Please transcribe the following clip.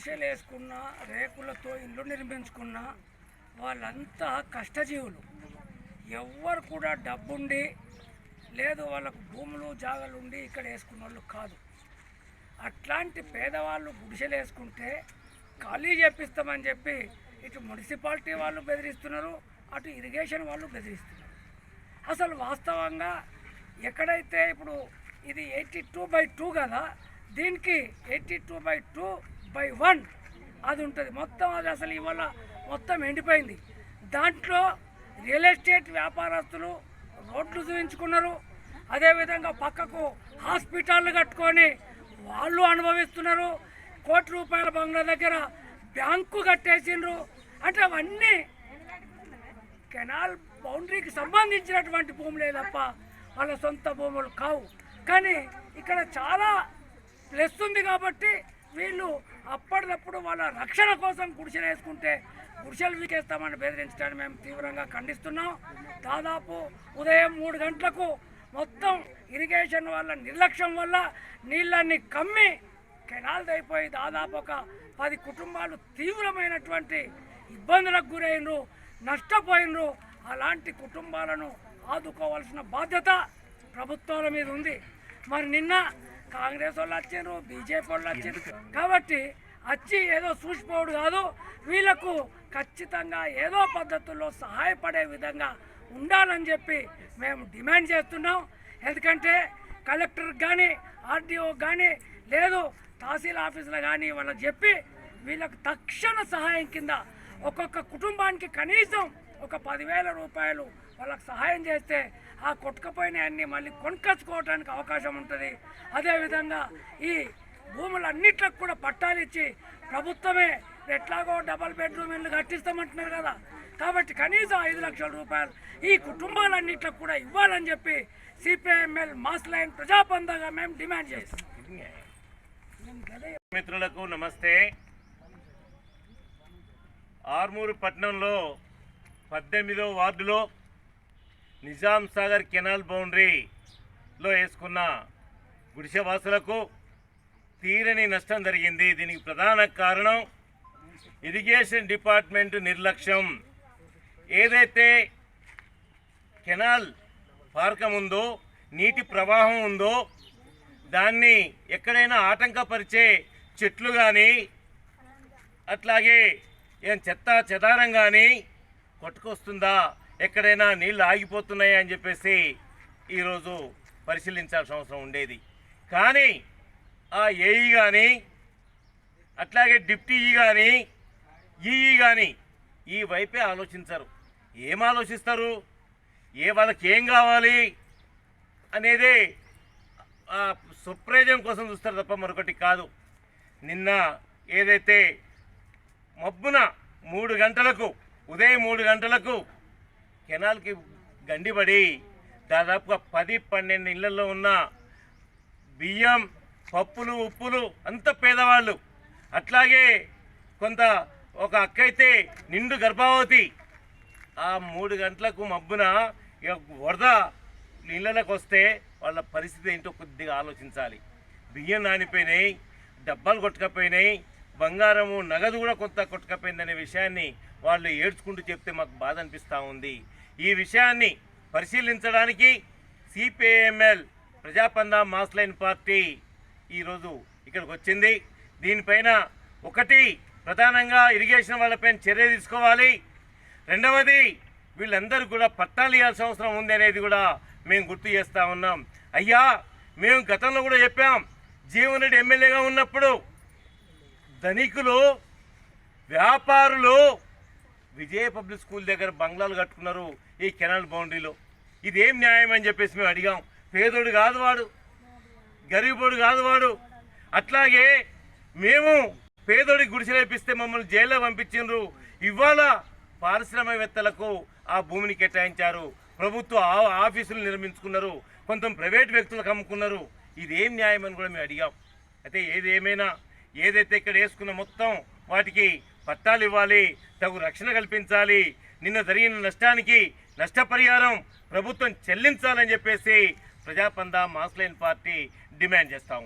గుడిసెలు వేసుకున్న రేకులతో ఇల్లు నిర్మించుకున్న వాళ్ళంతా కష్టజీవులు. ఎవ్వరు కూడా డబ్బుండి లేదు వాళ్ళకు భూములు జాగలు ఉండి ఇక్కడ వేసుకున్న వాళ్ళు కాదు. అట్లాంటి పేదవాళ్ళు గుడిసెలు వేసుకుంటే ఖాళీ చేపిస్తామని చెప్పి ఇటు మున్సిపాలిటీ వాళ్ళు బెదిరిస్తున్నారు అటు ఇరిగేషన్ వాళ్ళు బెదిరిస్తున్నారు. అసలు వాస్తవంగా ఎక్కడైతే ఇప్పుడు ఇది ఎయిటీ టూ బై టూ కదా దీనికి eighty two by two by one. అది ఉంటుంది. మొత్తం అది అసలు ఇవాళ మొత్తం ఎండిపోయింది. దాంట్లో రియల్ ఎస్టేట్ వ్యాపారస్తులు రోడ్లు చూపించుకున్నారు అదేవిధంగా పక్కకు హాస్పిటళ్ళు కట్టుకొని వాళ్ళు అనుభవిస్తున్నారు. కోటి రూపాయల బంగ్లా దగ్గర బ్యాంకు కట్టేసిండ్రు. అంటే అవన్నీ కెనాల్ బౌండరీకి సంబంధించినటువంటి భూములే తప్ప వాళ్ళ సొంత భూములు కావు. కానీ ఇక్కడ చాలా ప్లస్ ఉంది కాబట్టి వీళ్ళు అప్పటికప్పుడు వాళ్ళ రక్షణ కోసం గుడిసెలు వేసుకుంటే గుడిసెలు వీకేస్తామని బెదిరించడాన్ని మేము తీవ్రంగా ఖండిస్తున్నాం. దాదాపు ఉదయం మూడు గంటలకు మొత్తం ఇరిగేషన్ వల్ల నిర్లక్ష్యం వల్ల నీళ్ళన్ని కమ్మి కెనాల్ది అయిపోయి దాదాపు ఒక పది కుటుంబాలు తీవ్రమైనటువంటి ఇబ్బందులకు గురైనరు నష్టపోయినరు అలాంటి కుటుంబాలను ఆదుకోవాల్సిన బాధ్యత ప్రభుత్వాల మీద ఉంది. మరి నిన్న కాంగ్రెస్ వాళ్ళు వచ్చారు బీజేపీ వాళ్ళు వచ్చారు కాబట్టి వచ్చి ఏదో చూసిపోవడు కాదు వీళ్ళకు ఖచ్చితంగా ఏదో పద్ధతుల్లో సహాయపడే విధంగా ఉండాలని చెప్పి మేము డిమాండ్ చేస్తున్నాం. ఎందుకంటే కలెక్టర్ కానీ ఆర్డీఓ కానీ లేదు తహసీల్ ఆఫీసులో కానీ వాళ్ళకి చెప్పి వీళ్ళకు తక్షణ సహాయం కింద ఒక్కొక్క కుటుంబానికి కనీసం ఒక పదివేల రూపాయలు వాళ్ళకి సహాయం చేస్తే ఆ కొట్టుకపోయిన అన్ని మళ్ళీ కొనుక్కొచ్చుకోవడానికి అవకాశం ఉంటుంది. అదేవిధంగా ఈ భూములన్నిట్లకు కూడా పట్టాలు ఇచ్చి ప్రభుత్వమే ఎట్లాగో డబల్ బెడ్రూమ్ ఇల్లు కట్టిస్తామంటున్నారు కదా. కాబట్టి కనీసం ఐదు లక్షల రూపాయలు ఈ కుటుంబాలన్నింటికి కూడా ఇవ్వాలని చెప్పి సిపిఐఎంఎల్ మాస్ లైన్ ప్రజాబంధంగా మేము డిమాండ్ చేస్తాం మిత్రులకు నమస్తే. ఆర్మూరు పట్టణంలో పద్దెనిమిదో వార్డులో నిజాం సాగర్ కెనాల్ బౌండరీలో వేసుకున్న గుడిసెవాసులకు తీరని నష్టం జరిగింది. దీనికి ప్రధాన కారణం ఇరిగేషన్ డిపార్ట్మెంట్ నిర్లక్ష్యం. ఏదైతే కెనాల్ పార్కం ఉందో నీటి ప్రవాహం ఉందో దాన్ని ఎక్కడైనా ఆటంకపరిచే చెట్లు కానీ అట్లాగే ఏం చెత్త చెదారం కానీ కొట్టుకొస్తుందా? ఎక్కడైనా నీళ్ళు ఆగిపోతున్నాయా అని చెప్పేసి ఈరోజు పరిశీలించాల్సిన అవసరం ఉండేది. కానీ ఆ ఏఈ కానీ అట్లాగే డిప్టీ కానీ ఈఈ కానీ ఈ వైపే ఆలోచించరు. ఏం ఆలోచిస్తారు? ఏ వాళ్ళకి ఏం కావాలి అనేది సుప్రయోజనం కోసం చూస్తారు తప్ప మరొకటి కాదు. నిన్న ఏదైతే మబ్బున మూడు గంటలకు ఉదయం మూడు గంటలకు కెనాల్కి గండిపడి దాదాపుగా పది పన్నెండు ఇళ్ళలో ఉన్న బియ్యం పప్పులు ఉప్పులు అంత పేదవాళ్ళు. అట్లాగే కొంత ఒక అక్క అయితే నిండు గర్భవతి. ఆ మూడు గంటలకు మబ్బున వరద నీళ్ళలోకి వస్తే వాళ్ళ పరిస్థితి ఏంటో కొద్దిగా ఆలోచించాలి. బియ్యం నానిపోయినాయి డబ్బాలు కొట్టుకపోయినాయి బంగారము నగదు కూడా కొంత కొట్టుకపోయిందనే విషయాన్ని వాళ్ళు ఏడ్చుకుంటూ చెప్తే మాకు బాధ అనిపిస్తూ ఉంది. ఈ విషయాన్ని పరిశీలించడానికి CPIML Prajapantha mass line party ఈరోజు ఇక్కడికి వచ్చింది. దీనిపైన ఒకటి ప్రధానంగా ఇరిగేషన్ వాళ్ళపైన చర్య తీసుకోవాలి. రెండవది వీళ్ళందరూ కూడా పట్టాలు ఇవ్వాల్సిన అవసరం ఉంది అనేది కూడా మేము గుర్తు చేస్తూ ఉన్నాం. అయ్యా మేము గతంలో కూడా చెప్పాం జీవన్ రెడ్డి ఎమ్మెల్యేగా ఉన్నప్పుడు ధనికులు వ్యాపారులు విజయ పబ్లిక్ స్కూల్ దగ్గర బంగ్లాలు కట్టుకున్నారు ఈ కెనాల్ బౌండరీలో. ఇదేం న్యాయం అని చెప్పేసి మేము అడిగాం. పేదోడు కాదు వాడు గరీబోడు కాదు వాడు. అట్లాగే మేము పేదోడి గుడిసెలేపిస్తే మమ్మల్ని జైల్లో పంపించిండ్రు. ఇవాళ పారిశ్రామికవేత్తలకు ఆ భూమిని కేటాయించారు. ప్రభుత్వ ఆ- ఆఫీసులు నిర్మించుకున్నారు. కొంత ప్రైవేట్ వ్యక్తులకు అమ్ముకున్నారు. ఇదేం న్యాయం అని కూడా మేము అడిగాం. అయితే ఏది ఏమైనా ఏదైతే ఇక్కడ వేసుకున్న మొత్తం వాటికి పట్టాలు ఇవ్వాలి తగు రక్షణ కల్పించాలి. నిన్న జరిగిన నష్టానికి నష్టపరిహారం ప్రభుత్వం చెల్లించాలని చెప్పేసి ప్రజాపంద మాస్లైన్ పార్టీ డిమాండ్ చేస్తాము